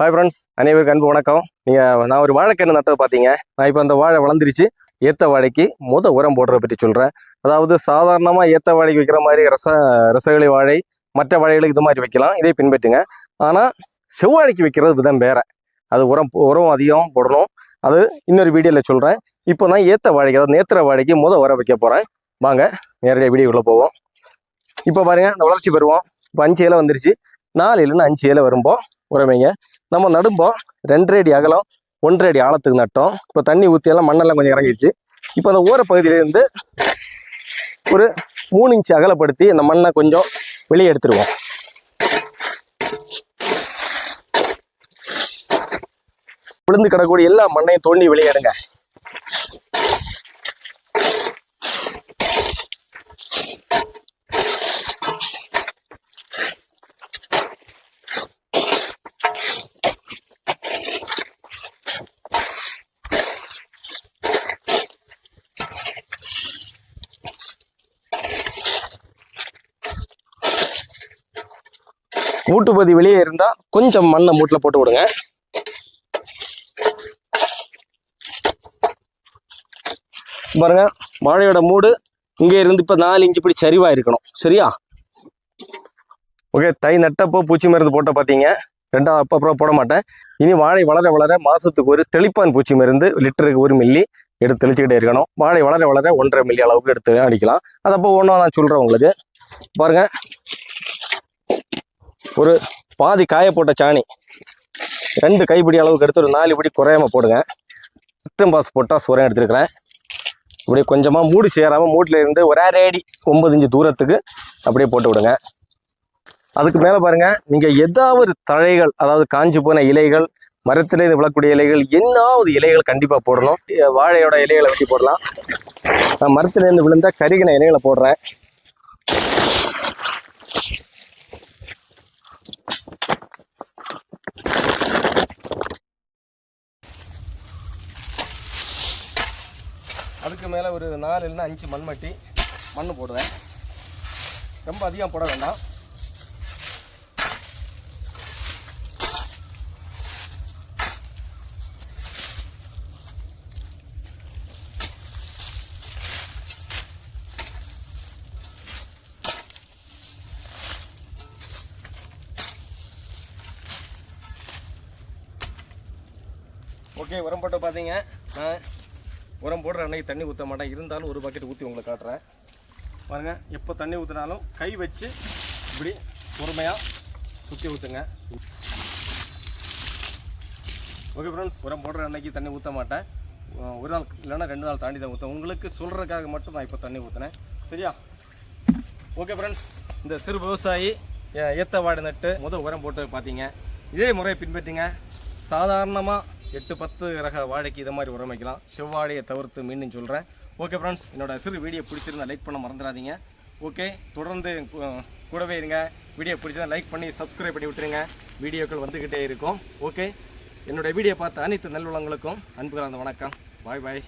Hi friends அனைவருக்கு அன்பு வணக்கம். நீங்கள் நான் ஒரு வாழைக்கன்று நட்டது பார்த்தீங்க? நான் இப்போ அந்த வாழை வளர்ந்துருச்சு. ஏத்த வாழைக்கு முத உரம் போடுறத பற்றி சொல்கிறேன் அதாவது சாதாரணமாக ஏத்த வாழைக்கு வைக்கிற மாதிரி ரச ரசகளி வாழை மற்ற வாழைகளுக்கு இது மாதிரி வைக்கலாம். இதை பின்பற்றுங்க. ஆனால் செவ்வாழைக்கு வைக்கிறது விதம் வேற. அது உரம் உரம் அதிகம் போடணும். அது இன்னொரு வீடியோவில் சொல்கிறேன் இப்போ நான் ஏற்ற வாழைக்கு அதாவது நேத்திர வாழைக்கு முத உரம் வைக்க போகிறேன் வாங்க நேரடியாக வீடியோக்குள்ளே போவோம். இப்போ பாருங்கள் இந்த வளர்ச்சி பெறுவோம் இப்போ அஞ்சு இலை வந்துருச்சு. நாலு இல்லைன்னு அஞ்சு இலை வரும்போது உரமைங்க. நம்ம நடும்போம் ரெண்டரை அடி அகலம் ஒன்றரை அடி ஆழத்துக்கு நட்டோம். இப்போ தண்ணி ஊற்றியெல்லாம் மண்ணெல்லாம் கொஞ்சம் இறங்கிடுச்சு. இப்போ அந்த ஓர பகுதியிலேருந்து ஒரு மூணு இன்ச்சு அகலப்படுத்தி அந்த மண்ணை கொஞ்சம் வெளியே எடுத்துருவோம். விழுந்து கிடக்கூடிய எல்லா மண்ணையும் தோண்டி வெளியே மூட்டுப்பதி வெளியே இருந்தால் கொஞ்சம் மண்ணை மூட்டில் போட்டு விடுங்க. பாருங்க வாழையோட மூடு இங்கே இருந்து இப்போ நாலு இன்ச்சு இப்படி சரிவாக இருக்கணும் சரியா? ஓகே தை நட்டப்போ பூச்சி மருந்து போட்ட பார்த்தீங்க ரெண்டாவது அப்போ அப்புறம் போட மாட்டேன். இனி வாழை வளர வளர மாதத்துக்கு ஒரு தெளிப்பான் பூச்சி மருந்து லிட்டருக்கு ஒரு மில்லி எடுத்து தெளிச்சுக்கிட்டே இருக்கணும். வாழை வளர வளர ஒன்றரை மில்லி அளவுக்கு எடுத்து அடிக்கலாம். அது அப்போ ஒன்றா நான் சொல்கிறேன் உங்களுக்கு. பாருங்க ஒரு பாதி காய போட்ட சாணி. ரெண்டு கைப்பிடி அளவுக்கு எடுத்து ஒரு நாலு படி குறையாம போடுங்க. அட்டம் பாஸ் போட்டால் சுரம் எடுத்துருக்கிறேன் இப்படி கொஞ்சமாக மூடு சேராமல் மூட்டில் இருந்து ஒரே ரேடி ஒம்பது இஞ்சு இன்ச்சு தூரத்துக்கு அப்படியே போட்டு விடுங்க. அதுக்கு மேலே பாருங்கள் நீங்கள் ஏதாவது தழைகள் அதாவது காஞ்சி போன இலைகள் மரத்திலேருந்து விழக்கூடிய இலைகள் என்னாவது இலைகள் கண்டிப்பாக போடணும். வாழையோட இலைகளை வெட்டி போடலாம். நான் மரத்திலேருந்து விழுந்தால் கருகின இலைகளை போடுறேன். அதுக்கு மேலே ஒரு நாலு இல்லைன்னா அஞ்சு மண்மட்டி மண் போடுவேன். ரொம்ப அதிகம் போட வேண்டாம். ஓகே உரம் போட்டு பார்த்தீங்க. நான் உரம் போடுற அன்னைக்கு தண்ணி ஊற்ற மாட்டேன். இருந்தாலும் ஒரு பக்கெட் ஊற்றி உங்களை காட்டுறேன். பாருங்கள் எப்போ தண்ணி ஊற்றினாலும் கை வச்சு இப்படி பொறுமையாக சுற்றி ஊற்றுங்க ஓகே ஃப்ரெண்ட்ஸ் உரம் போடுற அன்னைக்கு தண்ணி ஊற்ற மாட்டேன். ஒரு நாள் இல்லைன்னா ரெண்டு நாள் தாண்டி தான் ஊற்றேன் உங்களுக்கு சொல்கிறதுக்காக மட்டும் நான் இப்போ தண்ணி ஊற்றினேன் சரியா? ஓகே ஃப்ரெண்ட்ஸ் இந்த சிறு விவசாயி ஏ- ஏத்த வாடை நட்டு முதல் உரம் போட்டு பார்த்தீங்க. இதே முறையை பின்பற்றிங்க. சாதாரணமாக எட்டு பத்து ரக வாழைக்கு இதை மாதிரி உரம் வைக்கலாம் செவ்வாழையை தவிர்த்து மீண்டும் சொல்கிறேன் ஓகே ஃப்ரெண்ட்ஸ் என்னோட சிறு வீடியோ பிடிச்சிருந்தா லைக் பண்ண மறந்துடாதீங்க. ஓகே தொடர்ந்து கூடவே இருங்க. வீடியோ பிடிச்சதா லைக் பண்ணி சப்ஸ்கிரைப் பண்ணி விட்டுருங்க. வீடியோக்கள் வந்துக்கிட்டே இருக்கும். ஓகே என்னோட வீடியோ பார்த்த அனைத்து நல்லுள்ளங்களுக்கும் அன்பு கலந்த வணக்கம். பாய் பாய்